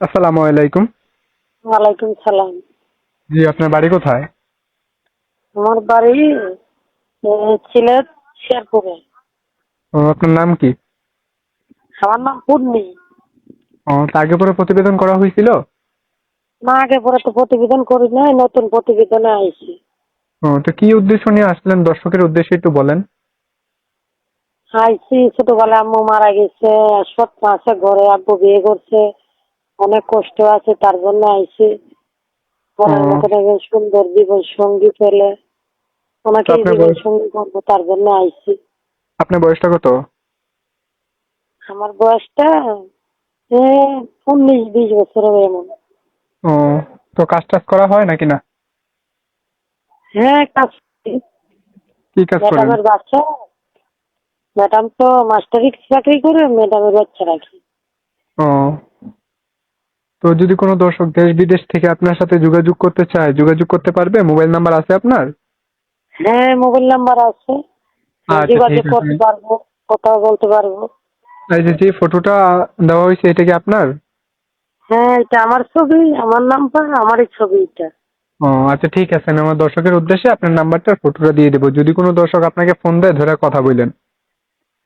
আসসালামু আলাইকুম। ওয়ালাইকুম সালাম। জি আপনার বাড়ি কোথায়? আমার বাড়ি সিলেট শেরপুরে। ও আপনার নাম কি? আমার নাম পূর্ণি ও আগে পরে প্রতিবেদন করা হয়েছিল? না আগে পরে তো প্রতিবেদন করি নাই নতুন প্রতিবেদনে আইছি। ও তো কি উদ্দেশ্য নিয়ে আসলেন? দর্শকের উদ্দেশ্যে একটু বলেন। আইছি ছোটবেলায় আম্মু মারা গেছে সত্য আছে ঘরে আব্বু বিয়ে করছে। অনেক কষ্ট আছে তার জন্য আইছি। মনের মতন একজন সুন্দর জীবন সঙ্গী পেলে ওনাকে আপনার জীবন বয়স? সঙ্গী করব তার জন্য আইছি। আপনার বয়সটা কত? আমার বয়সটা এ উনিশ বিশ বছর হবে এমন। ও তো কাজ টাজ করা হয় নাকি না? হ্যাঁ কাজ করি। কি কাজ করেন? ম্যাডামের বাচ্চা। ম্যাডাম তো মাস্টারি চাকরি করে ম্যাডামের বাচ্চা রাখি। ও তো যদি কোনো দর্শক দেশ বিদেশ থেকে আপনার সাথে যোগাযোগ করতে চায় যোগাযোগ করতে পারবে? মোবাইল নাম্বার আছে আপনার? হ্যাঁ মোবাইল নাম্বার আছে। আচ্ছা, যোগাযোগ করতে পারব কথা বলতে পারব। এই যে যে ফটোটা দেওয়া হয়েছে এটা কি আপনার? হ্যাঁ এটা আমার ছবি আমার নাম্বার আমারই ছবি এটা। ও আচ্ছা ঠিক আছে। আমি আমার দর্শকের উদ্দেশ্যে আপনার নাম্বারটা ফটোটা দিয়ে দেবো। যদি কোনো দর্শক আপনাকে ফোন দেয় ধরে কথা বললেন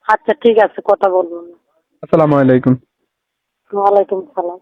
আচ্ছা ঠিক আছে কথা বলব। আসসালামু আলাইকুম। ওয়ালাইকুম সালাম।